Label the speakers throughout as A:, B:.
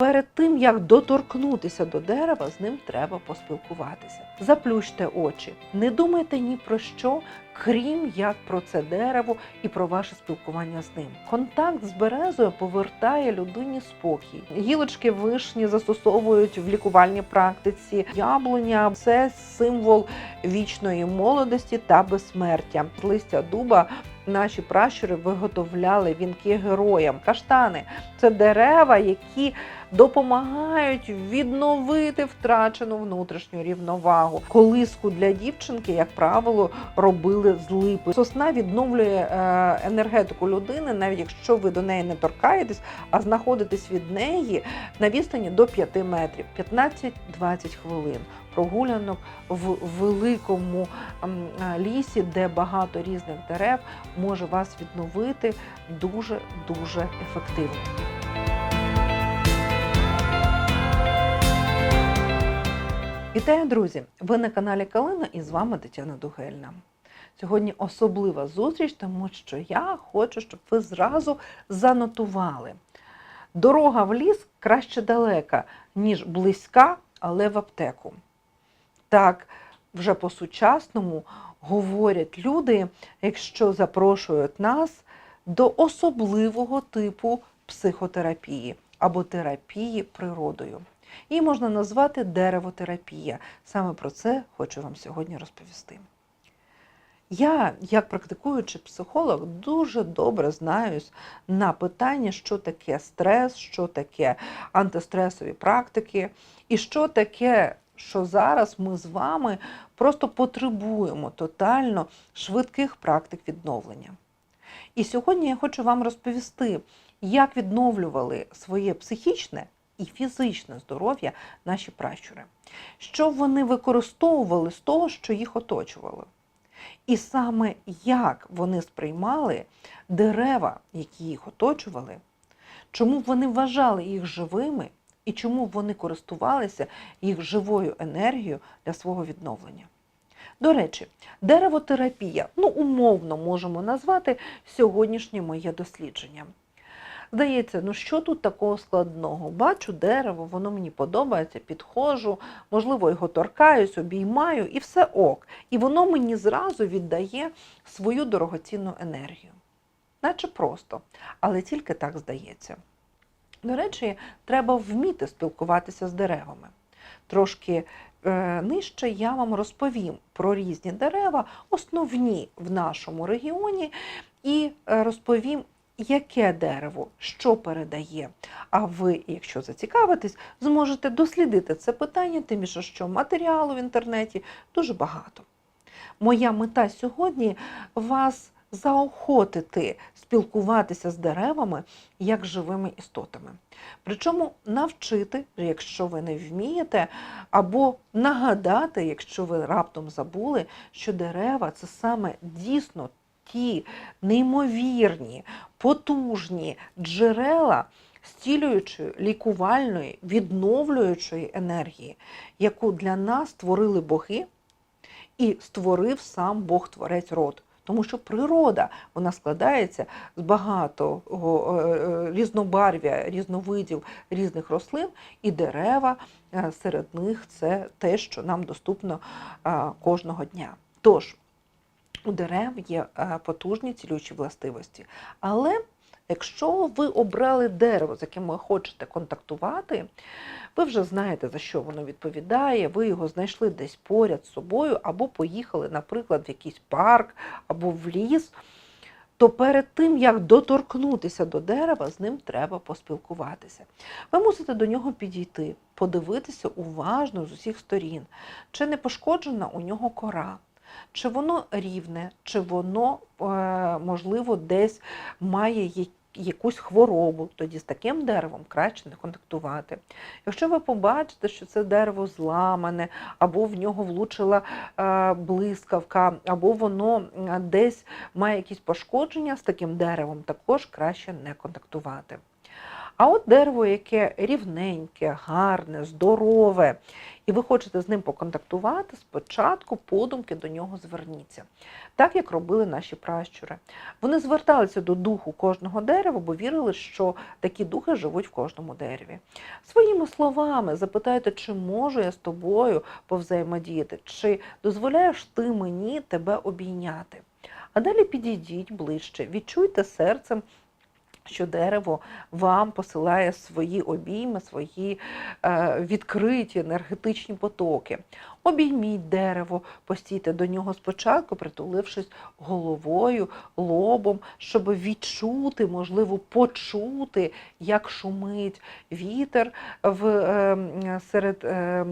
A: Перед тим як доторкнутися до дерева, з ним треба поспілкуватися. Заплющте очі, не думайте ні про що, крім як про це дерево і про ваше спілкування з ним. Контакт з березою повертає людині спокій. Гілочки вишні застосовують в лікувальній практиці. Яблуня це символ вічної молодості та безсмертя. Листя дуба наші пращури виготовляли вінки героям. Каштани це дерева, які допомагають відновити втрачену внутрішню рівновагу. Колиску для дівчинки, як правило, робили з липи. Сосна відновлює е, енергетику людини, навіть якщо ви до неї не торкаєтесь, а знаходитесь від неї на відстані до 5 метрів, 15-20 хвилин. Прогулянок в великому е, лісі, де багато різних дерев, може вас відновити дуже дуже ефективно. Вітаю, друзі! Ви на каналі Калина і з вами Тетяна Дугельна. Сьогодні особлива зустріч, тому що я хочу, щоб ви зразу занотували. Дорога в ліс краще далека, ніж близька, але в аптеку. Так, вже по-сучасному говорять люди, якщо запрошують нас до особливого типу психотерапії або терапії природою. Її можна назвати деревотерапія. Саме про це хочу вам сьогодні розповісти. Я, як практикуючий психолог, дуже добре знаюсь на питання, що таке стрес, що таке антистресові практики, і що таке, що зараз ми з вами просто потребуємо тотально швидких практик відновлення. І сьогодні я хочу вам розповісти, як відновлювали своє психічне і фізичне здоров'я наші пращури, що вони використовували з того, що їх оточувало. І саме як вони сприймали дерева, які їх оточували, чому вони вважали їх живими і чому вони користувалися їх живою енергією для свого відновлення. До речі, деревотерапія, ну умовно можемо назвати сьогоднішнє моє дослідження. Здається, ну що тут такого складного? Бачу дерево, воно мені подобається, підходжу, можливо, його торкаюсь, обіймаю, і все ок. І воно мені зразу віддає свою дорогоцінну енергію. Наче просто, але тільки так здається. До речі, треба вміти спілкуватися з деревами. Трошки е, нижче я вам розповім про різні дерева, основні в нашому регіоні, і е, розповім, яке дерево що передає. А ви, якщо зацікавитесь, зможете дослідити це питання, тим більше, що матеріалу в інтернеті дуже багато. Моя мета сьогодні вас заохотити спілкуватися з деревами як живими істотами. Причому навчити, якщо ви не вмієте, або нагадати, якщо ви раптом забули, що дерева це саме дійсно ті неймовірні, потужні джерела стілюючої, лікувальної, відновлюючої енергії, яку для нас створили боги і створив сам Бог-творець род. Тому що природа вона складається з багатого е, різнобарв'я, різновидів різних рослин, і дерева е, серед них це те, що нам доступно е, кожного дня. Тож у дерев є е, потужні цілючі властивості. Але якщо ви обрали дерево, з яким ви хочете контактувати, ви вже знаєте, за що воно відповідає, ви його знайшли десь поряд з собою, або поїхали, наприклад, в якийсь парк або в ліс, то перед тим, як доторкнутися до дерева, з ним треба поспілкуватися. Ви мусите до нього підійти, подивитися уважно з усіх сторін, чи не пошкоджена у нього кора. Чи воно рівне, чи воно, е, можливо, десь має якусь хворобу, тоді з таким деревом краще не контактувати. Якщо ви побачите, що це дерево зламане, або в нього влучила е, блискавка, або воно десь має якісь пошкодження з таким деревом, також краще не контактувати. А от дерево, яке рівненьке, гарне, здорове, і ви хочете з ним поконтактувати, спочатку подумки до нього зверніться, так як робили наші пращури. Вони зверталися до духу кожного дерева, бо вірили, що такі духи живуть в кожному дереві. Своїми словами запитайте, чи можу я з тобою повзаємодіяти, чи дозволяєш ти мені тебе обійняти. А далі підійдіть ближче, відчуйте серцем. Що дерево вам посилає свої обійми, свої е, відкриті енергетичні потоки. Обійміть дерево, постійте до нього спочатку, притулившись головою, лобом, щоб відчути, можливо, почути, як шумить вітер в, е, серед е,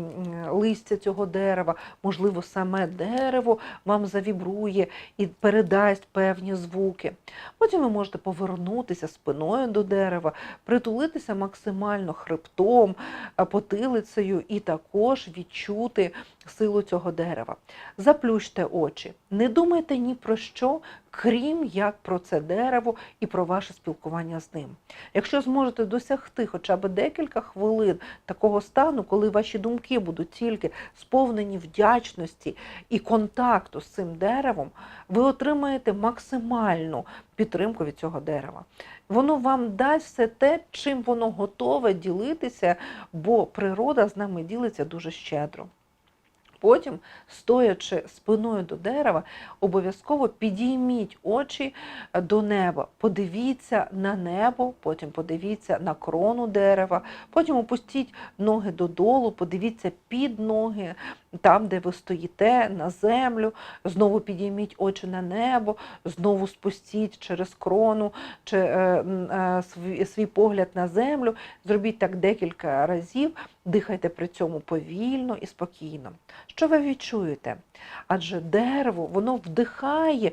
A: листя цього дерева. Можливо, саме дерево вам завібрує і передасть певні звуки. Потім ви можете повернутися спиною до дерева, притулитися максимально хребтом, е, потилицею і також відчути силу цього дерева. Заплющте очі, не думайте ні про що, крім як про це дерево і про ваше спілкування з ним. Якщо зможете досягти хоча б декілька хвилин такого стану, коли ваші думки будуть тільки сповнені вдячності і контакту з цим деревом, ви отримаєте максимальну підтримку від цього дерева. Воно вам дасть все те, чим воно готове ділитися, бо природа з нами ділиться дуже щедро. Потім, стоячи спиною до дерева, обов'язково підійміть очі до неба, подивіться на небо, потім подивіться на крону дерева, потім опустіть ноги додолу, подивіться під ноги, там, де ви стоїте, на землю, знову підійміть очі на небо, знову спустіть через крону чи е, е, свій, свій погляд на землю. Зробіть так декілька разів, дихайте при цьому повільно і спокійно. Що ви відчуєте? Адже дерево воно вдихає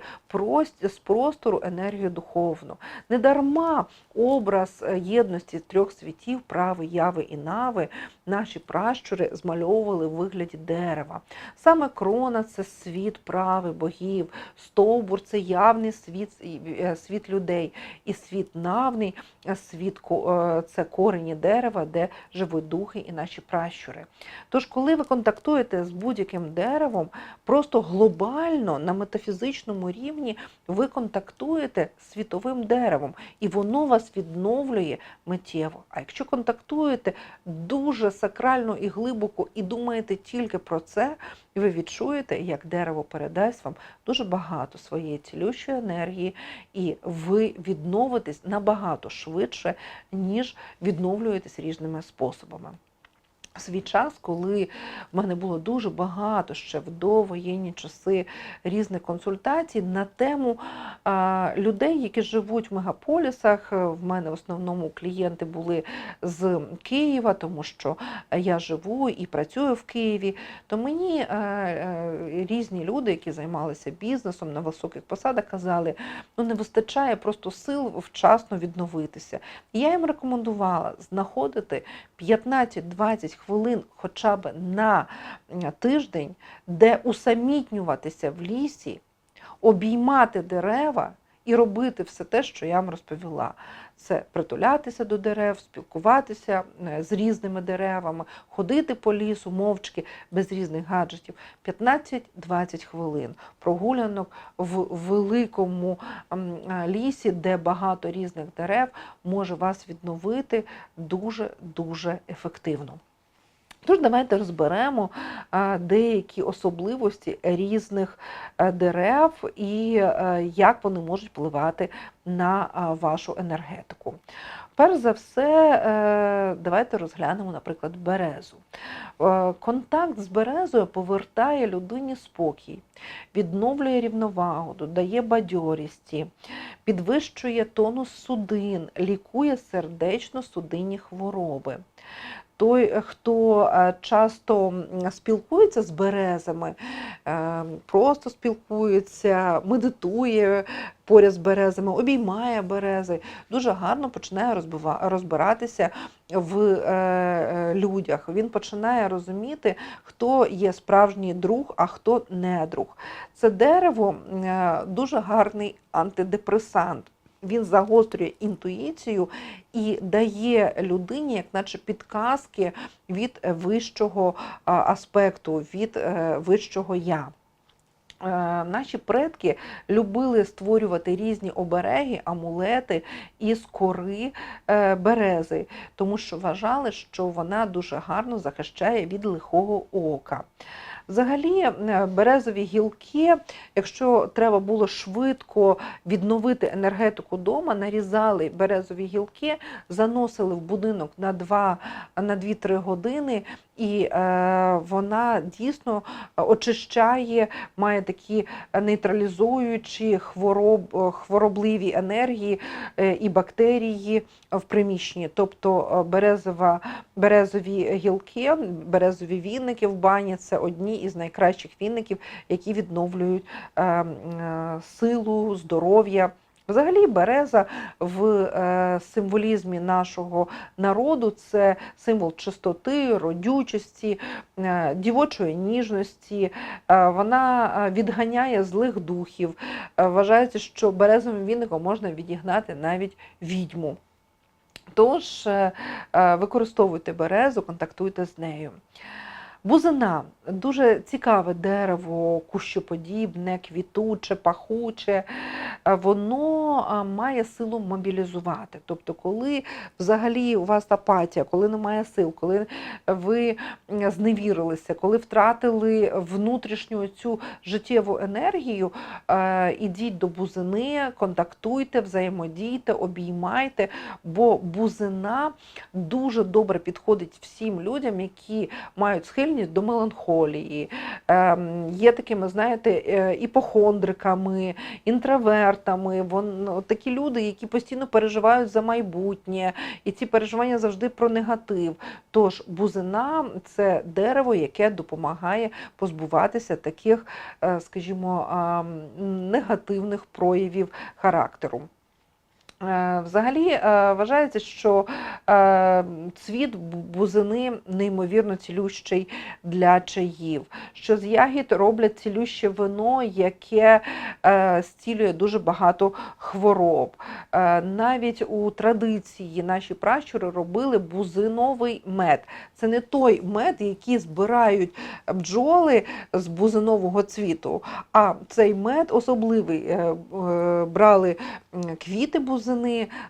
A: з простору енергію духовну. Недарма образ е, єдності трьох світів, прави, яви і нави, наші пращури змальовували в вигляді дерева. Саме крона це світ прави богів, стовбур це явний світ, е, світ людей, і світ навний світ е, це корені дерева, де живуть духи і наші пращури. Тож, коли ви контактуєте з будь-яким деревом, просто глобально на метафізичному рівні ви контактуєте з світовим деревом, і воно вас відновлює миттєво. А якщо контактуєте дуже сакрально і глибоко і думаєте тільки про це, ви відчуєте, як дерево передасть вам дуже багато своєї цілющої енергії, і ви відновитесь набагато швидше, ніж відновлюєтесь різними способами. Свій час, коли в мене було дуже багато ще в довоєнні часи різних консультацій на тему людей, які живуть в мегаполісах. В мене в основному клієнти були з Києва, тому що я живу і працюю в Києві. То мені е, е, різні люди, які займалися бізнесом на високих посадах, казали, ну не вистачає просто сил вчасно відновитися. І я їм рекомендувала знаходити 15-20 хвилин хоча б на тиждень, де усамітнюватися в лісі, обіймати дерева і робити все те, що я вам розповіла. Це притулятися до дерев, спілкуватися е, з різними деревами, ходити по лісу мовчки без різних гаджетів. 15-20 хвилин прогулянок в великому е, лісі, де багато різних дерев, може вас відновити дуже-дуже ефективно. Тож давайте розберемо деякі особливості різних е, дерев і е, як вони можуть впливати на вашу енергетику. Перш за все, е, давайте розглянемо, наприклад, березу. Контакт з березою повертає людині спокій, відновлює рівновагу, додає бадьорісті, підвищує тонус судин, лікує сердечно-судинні хвороби той, хто е, часто спілкується з березами, е, просто спілкується, медитує поряд з березами, обіймає берези, дуже гарно починає розбиратися в е, е, людях. Він починає розуміти, хто є справжній друг, а хто не друг. Це дерево е, дуже гарний антидепресант. Він загострює інтуїцію і дає людині, як наче підказки від е, вищого аспекту, від е, вищого я. Е, Наші предки любили створювати різні обереги, амулети із кори берези, тому що вважали, що вона дуже гарно захищає від лихого ока. Взагалі, е, березові гілки, якщо треба було швидко відновити енергетику дома, нарізали березові гілки, заносили в будинок на 2 на 2-3 години, і е, вона дійсно очищає, має такі нейтралізуючі хвороб, хворобливі енергії е, і бактерії в приміщенні. Тобто е, березова, березові гілки, березові вінники в бані це одні із найкращих вінників, які відновлюють е, е, силу, здоров'я. Взагалі, береза в е, символізмі нашого народу це символ чистоти, родючості, дівочої ніжності. Вона відганяє злих духів. Вважається, що березовим віником можна відігнати навіть відьму. Тож використовуйте березу, контактуйте з нею. Бузина дуже цікаве дерево, кущоподібне, квітуче, пахуче. Е, Воно має силу мобілізувати. Тобто, коли взагалі у вас апатія, коли немає сил, коли ви зневірилися, коли втратили внутрішню цю життєву енергію, е, ідіть до бузини, контактуйте, взаємодійте, обіймайте, бо бузина дуже добре підходить всім людям, які мають схильність до меланхолії, ем, є такими, знаєте, е, іпохондриками, інтровертами. Вон, от такі люди, які постійно переживають за майбутнє, і ці переживання завжди про негатив. Тож бузина це дерево, яке допомагає позбуватися таких, е, скажімо, негативних проявів характеру. Е, Взагалі е, вважається, що е, цвіт бузини неймовірно цілющий для чаїв. Що з ягід роблять цілюще вино, яке зцілює дуже багато хвороб. Навіть у традиції наші пращури робили бузиновий мед. Це не той мед, який збирають бджоли з бузинового цвіту, а цей мед особливий. Брали квіти бузини,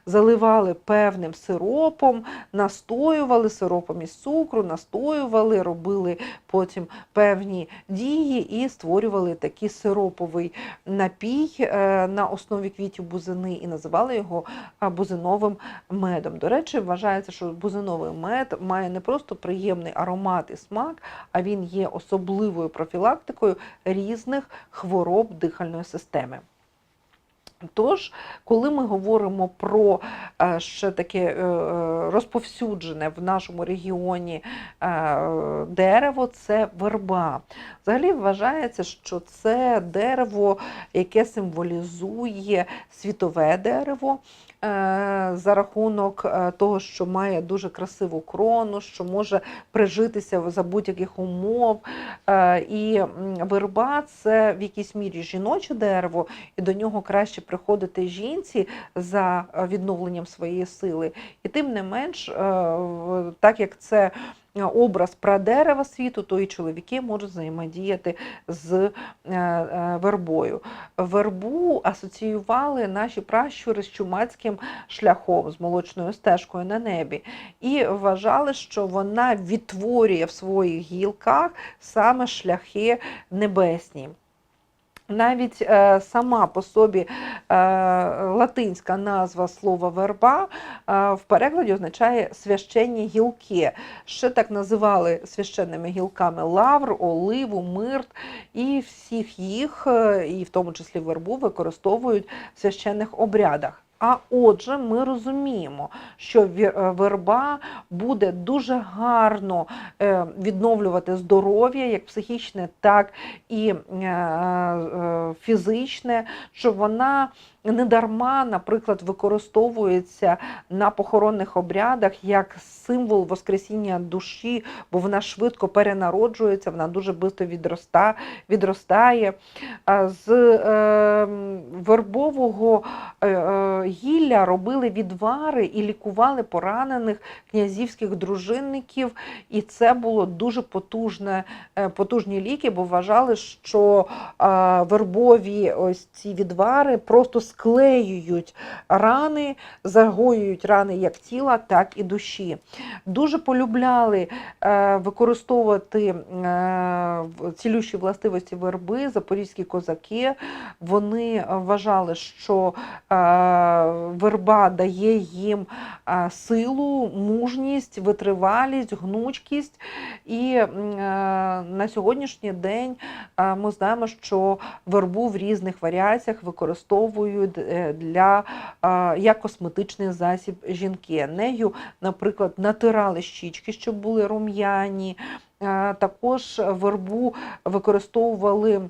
A: заливали певним сиропом, настоювали сиропом із цукру, настоювали, робили потім певні дії і створювали такий сироповий напій е, на основі квітів бузини і називали його бузиновим медом. До речі, вважається, що бузиновий мед має не просто приємний аромат і смак, а він є особливою профілактикою різних хвороб дихальної системи. Тож, коли ми говоримо про е, ще таке е, е, розповсюджене в нашому регіоні дерево, це верба. Взагалі вважається, що це дерево, яке символізує світове дерево. Е, За рахунок е, того, що має дуже красиву крону, що може прижитися за будь-яких умов. Е, І верба це в якійсь мірі жіноче дерево, і до нього краще приходити жінці за відновленням своєї сили. І тим не менш, так як це образ прадерева світу, то і чоловіки можуть взаємодіяти з е, е, вербою. Вербу асоціювали наші пращури з чумацьким шляхом, з молочною стежкою на небі, і вважали, що вона відтворює в своїх гілках саме шляхи небесні. Навіть е, сама по собі е, латинська назва слова верба е, в перекладі означає священні гілки. Ще так називали священними гілками лавр, оливу, мирт, і всіх їх, і в тому числі вербу, використовують в священних обрядах. А отже, ми розуміємо, що е, верба буде дуже гарно е, відновлювати здоров'я, як психічне, так і е, фізичне, що вона недарма, наприклад, використовується на похоронних обрядах як символ Воскресіння душі, бо вона швидко перенароджується, вона дуже відроста, відростає. З е, вербового е, е, гілля робили відвари і лікували поранених князівських дружинників, і це було дуже потужне, е, потужні ліки, бо вважали, що вербові ось ці відвари просто склеюють рани, загоюють рани як тіла, так і душі. Дуже полюбляли е, використовувати е, цілющі властивості верби, запорізькі козаки. Вони вважали, що е, верба дає їм силу, мужність, витривалість, гнучкість. І на сьогоднішній день ми знаємо, що вербу в різних варіаціях використовують е, для як косметичний засіб жінки. Нею, наприклад, натирали щічки, щоб були рум'яні. Е, Також вербу використовували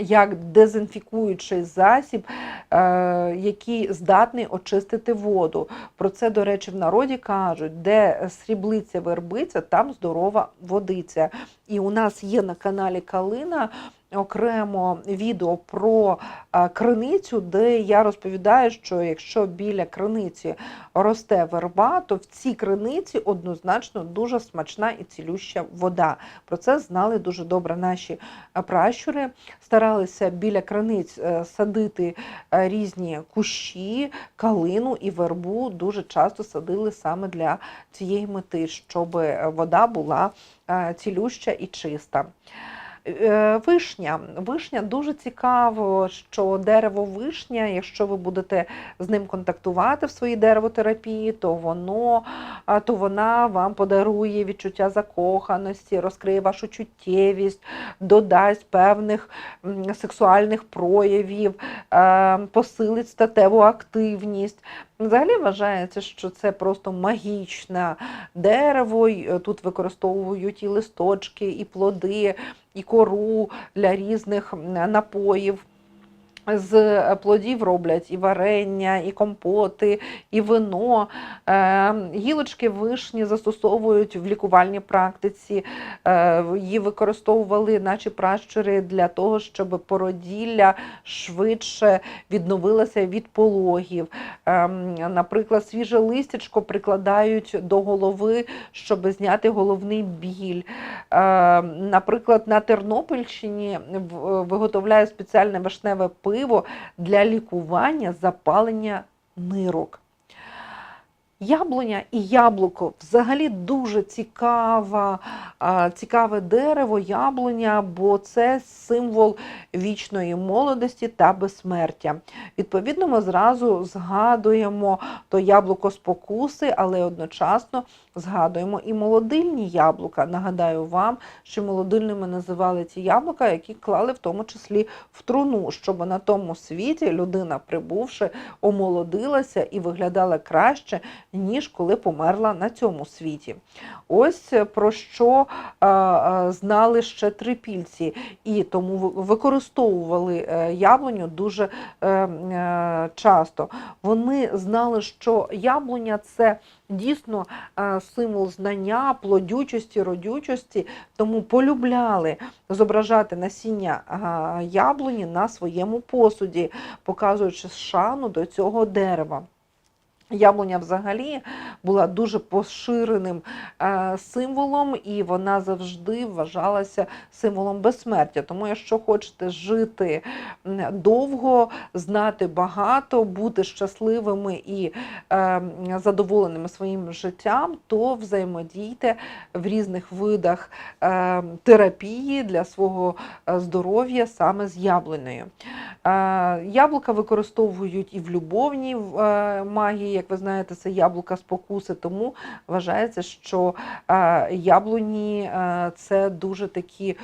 A: як дезінфікуючий засіб, е, який здатний очистити воду. Про це, до речі, в народі кажуть, де сріблиця вербиця, там здорова водиця. І у нас є на каналі Калина окремо відео про е, криницю, де я розповідаю, що якщо біля криниці росте верба, то в цій криниці однозначно дуже смачна і цілюща вода. Про це знали дуже добре наші е, пращури. Старалися біля криниць е, садити різні кущі, калину і вербу. Дуже часто садили саме для цієї мети, щоб вода була цілюща і чиста. Е, Вишня. Вишня дуже цікаво, що дерево вишня, якщо ви будете з ним контактувати в своїй деревотерапії, то воно то вона вам подарує відчуття закоханості, розкриє вашу чуттєвість, додасть певних сексуальних проявів, е, посилить статеву активність. Взагалі вважається, що це просто магічне дерево. е, Тут використовують і листочки, і плоди, і кору для різних напоїв. З плодів роблять і варення, і компоти, і вино. Е, Гілочки вишні застосовують в лікувальній практиці. Е, Її використовували наші пращури для того, щоб породілля швидше відновилося від пологів. Наприклад, свіже листячко прикладають до голови, щоб зняти головний біль. Е, Наприклад, на Тернопільщині виготовляють спеціальне вишневе пиво для лікування запалення нирок. Яблуня і яблуко взагалі дуже цікава, цікаве дерево, яблуня, бо це символ вічної молодості та безсмертя. Відповідно, ми зразу згадуємо то яблуко спокуси, але одночасно згадуємо і молодильні яблука. Нагадаю вам, що молодильними називали ті яблука, які клали в тому числі в труну, щоб на тому світі людина, прибувши, омолодилася і виглядала краще, ніж коли померла на цьому світі. Ось е, про що е, е, знали ще трипільці, і тому використовували яблуню дуже часто. Вони знали, що яблуня це дійсно символ знання, плодючості, родючості, тому полюбляли зображати насіння яблуні на своєму посуді, показуючи шану до цього дерева. Яблуня взагалі була дуже поширеним е, символом, і вона завжди вважалася символом безсмертя. Тому, якщо хочете жити довго, знати багато, бути щасливими і е, задоволеними своїм життям, то взаємодійте в різних видах е, терапії для свого здоров'я саме з яблунею. Яблука використовують і в любовній магії, як ви знаєте, це яблука спокуси, тому вважається, що яблуні це дуже такі,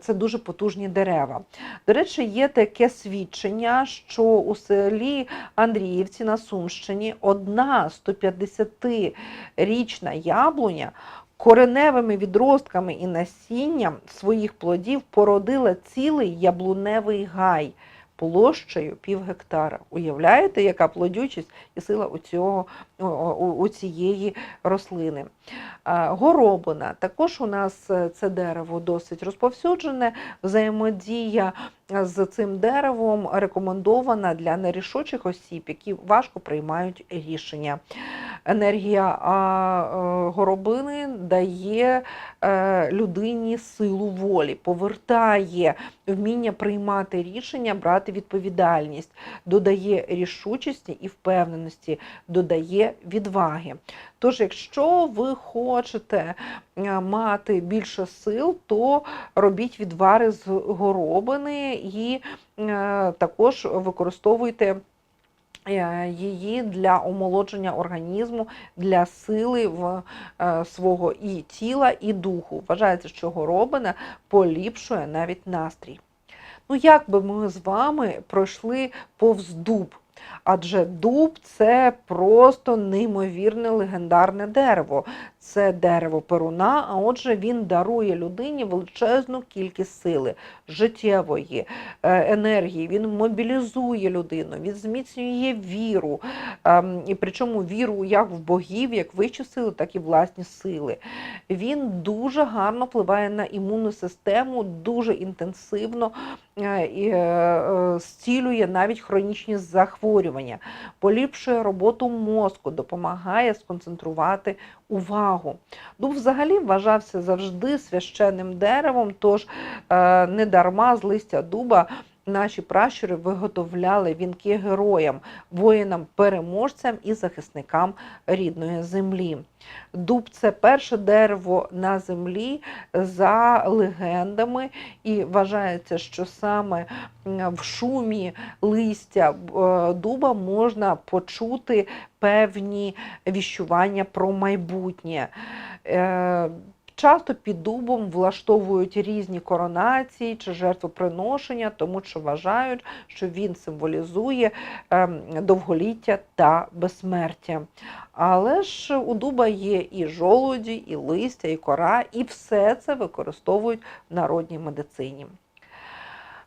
A: це дуже потужні дерева. До речі, є таке свідчення, що у селі Андріївці на Сумщині одна 150-річна яблуня кореневими відростками і насінням своїх плодів породила цілий яблуневий гай. Площею пів гектара. Уявляєте, яка плодючість і сила у, цього, у, цієї рослини. Горобина. Також у нас е, це дерево досить розповсюджене. Взаємодія з цим деревом рекомендована для нерішучих осіб, які важко приймають рішення. Енергія е, горобини дає е, людині силу волі, повертає вміння приймати рішення, брати відповідальність, додає рішучості і впевненості, додає відваги. Тож, якщо ви хочете е, мати більше сил, то робіть відвари з горобини і е, також використовуйте е, її для омолодження організму, для сили в свого і тіла, і духу. Вважається, що горобина поліпшує навіть настрій. Ну, як би ми з вами пройшли повз дуб? Адже дуб це просто неймовірне легендарне дерево. Це дерево перуна, а отже, він дарує людині величезну кількість сили, життєвої е, енергії. Він мобілізує людину, він зміцнює віру. ем, І причому віру як в богів, як вищу силу, так і власні сили. Він дуже гарно впливає на імунну систему, дуже інтенсивно е, і е, зцілює навіть хронічні захворювання, поліпшує роботу мозку, допомагає сконцентрувати увагу. Дуб взагалі вважався завжди священним деревом, тож е, не з листя дуба. Наші пращури виготовляли вінки героям, воїнам-переможцям і захисникам рідної землі. Дуб це перше дерево на землі за легендами, і вважається, що саме в шумі листя е, дуба можна почути певні віщування про майбутнє. Часто під дубом влаштовують різні коронації чи жертвоприношення, тому що вважають, що він символізує ем, довголіття та безсмертя. Але ж у дуба є і жолуді, і листя, і кора, і все це використовують в народній медицині.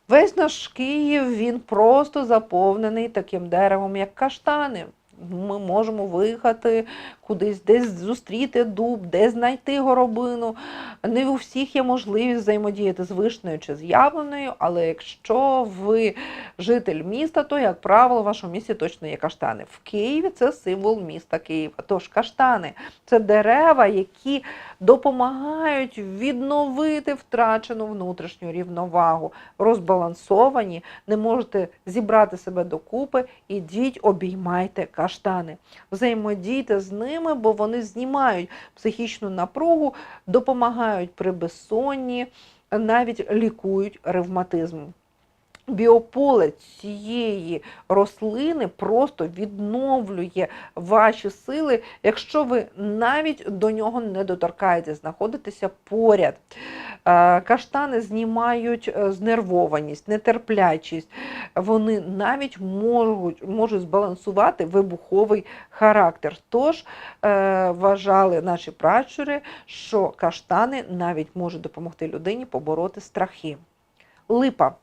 A: Весь наш Київ він просто заповнений таким деревом, як каштани. Ми можемо виїхати кудись, десь зустріти дуб, десь знайти горобину. Не у всіх є можливість взаємодіяти з вишнею чи з яблунею, але якщо ви житель міста, то, як правило, в вашому місті точно є каштани. В Києві це символ міста Києва. Тож каштани це дерева, які допомагають відновити втрачену внутрішню рівновагу, розбалансовані, не можете зібрати себе докупи, ідіть, обіймайте каштани. Взаємодійте з ними, бо вони знімають психічну напругу, допомагають при безсонні, навіть лікують ревматизм. Біополе цієї рослини просто відновлює ваші сили, якщо ви навіть до нього не доторкаєтесь, знаходитеся поряд. Е, Каштани знімають е, знервованість, нетерплячість. Вони навіть можуть, можуть збалансувати вибуховий характер. Тож е, вважали наші пращури, що каштани навіть можуть допомогти людині побороти страхи. Липа.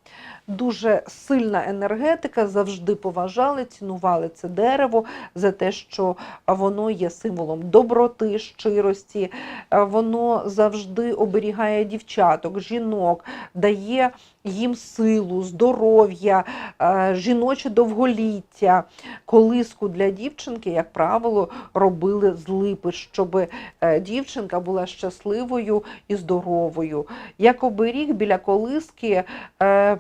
A: Дуже сильна енергетика, завжди поважали, цінували це дерево за те, що воно є символом доброти, щирості, е, воно завжди оберігає дівчаток, жінок, дає їм силу, здоров'я, е, жіноче довголіття. Колиску для дівчинки, як правило, робили з липи, щоб е, дівчинка була щасливою і здоровою. Як оберіг біля колиски е,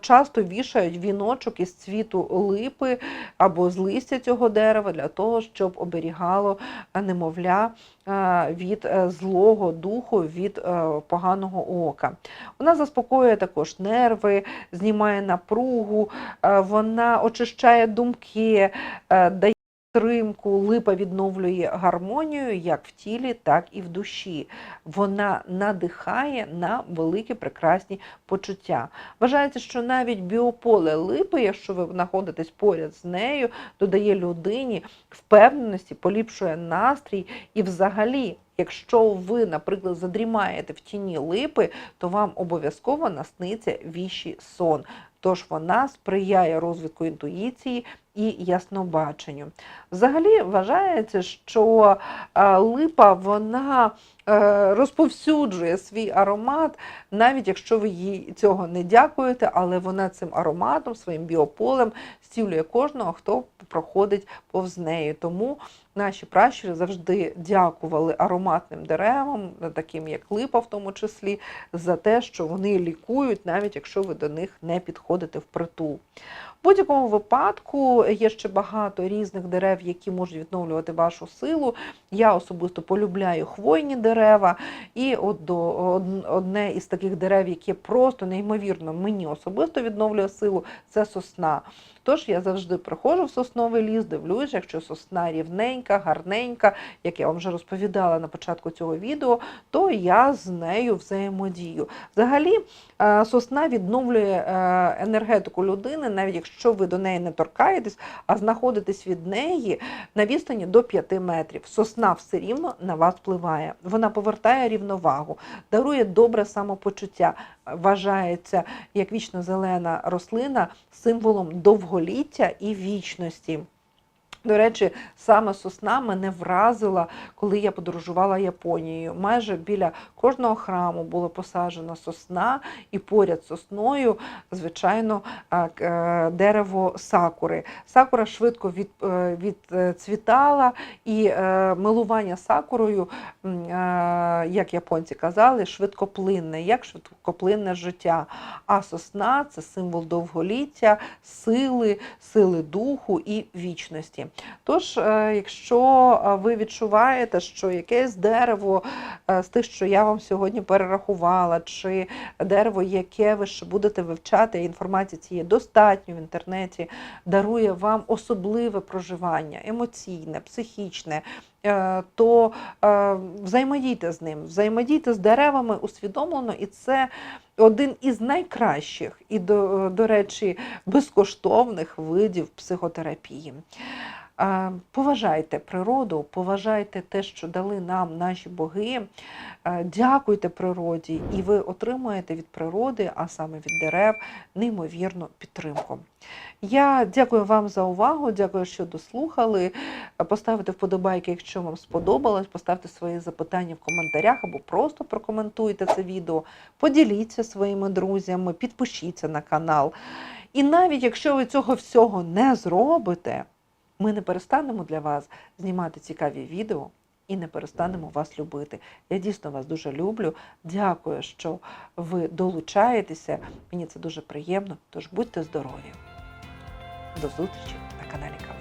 A: часто вішають віночок із цвіту липи або з листя цього дерева для того, щоб оберігало немовля від злого духу, від поганого ока. Вона заспокоює також нерви, знімає напругу, е, вона очищає думки, е, дає підтримку, липа відновлює гармонію як в тілі, так і в душі. Вона надихає на великі прекрасні почуття. Вважається, що навіть біополе липи, якщо ви знаходитесь поряд з нею, додає людині впевненості, поліпшує настрій і взагалі. Якщо ви, наприклад, задрімаєте в тіні липи, то вам обов'язково насниться віщий сон. тож вона сприяє розвитку інтуїції і яснобаченню. Взагалі вважається, що е, липа вона е, розповсюджує свій аромат, навіть якщо ви їй цього не дякуєте, але вона цим ароматом, своїм біополем стілює кожного, хто проходить повз неї. Тому наші пращури завжди дякували ароматним деревам, таким як липа, в тому числі, за те, що вони лікують, навіть якщо ви до них не підходите впритул. В будь-якому випадку є ще багато різних дерев, які можуть відновлювати вашу силу. Я особисто полюбляю хвойні дерева, і от до од- одне із таких дерев, яке просто неймовірно мені особисто відновлює силу, це сосна. Тож я завжди приходжу в сосновий ліс, дивлюсь, якщо сосна рівненька, гарненька, як я вам вже розповідала на початку цього відео, то я з нею взаємодію. Взагалі, е, сосна відновлює е, енергетику людини, навіть якщо ви до неї не торкаєтесь, а знаходитесь від неї на відстані до 5 метрів. Сосна все рівно на вас впливає. Вона повертає рівновагу, дарує добре самопочуття. Вважається як вічно зелена рослина символом довголіття і вічності. До речі, саме сосна мене вразила, коли я подорожувала Японією. Майже біля кожного храму було посаджена сосна, і поряд сосною, звичайно, е, дерево сакури. Сакура швидко від, е, відцвітала, і е, милування сакурою, як японці казали, швидкоплинне, як швидкоплинне життя. А сосна це символ довголіття, сили, сили духу і вічності. Тож, е, якщо е, ви відчуваєте, що якесь дерево е, з тих, що я вам сьогодні перерахувала, чи дерево, яке ви ще будете вивчати, інформації цієї достатньо в інтернеті, дарує вам особливе проживання, емоційне, психічне, то взаємодійте з ним, взаємодійте з деревами усвідомлено, і це один із найкращих і, до, до речі, безкоштовних видів психотерапії. Поважайте природу, поважайте те, що дали нам наші боги. Дякуйте природі, і ви отримуєте від природи, а саме від дерев, неймовірну підтримку. Я дякую вам за увагу, дякую, що дослухали. Поставте вподобайки, якщо вам сподобалось, поставте свої запитання в коментарях або просто прокоментуйте це відео, поділіться своїми друзями, підпишіться на канал. І навіть якщо ви цього всього не зробите, ми не перестанемо для вас знімати цікаві відео і не перестанемо вас любити. Я дійсно вас дуже люблю. Дякую, що ви долучаєтеся. Мені це дуже приємно. Тож будьте здорові. До зустрічі на каналі Калина.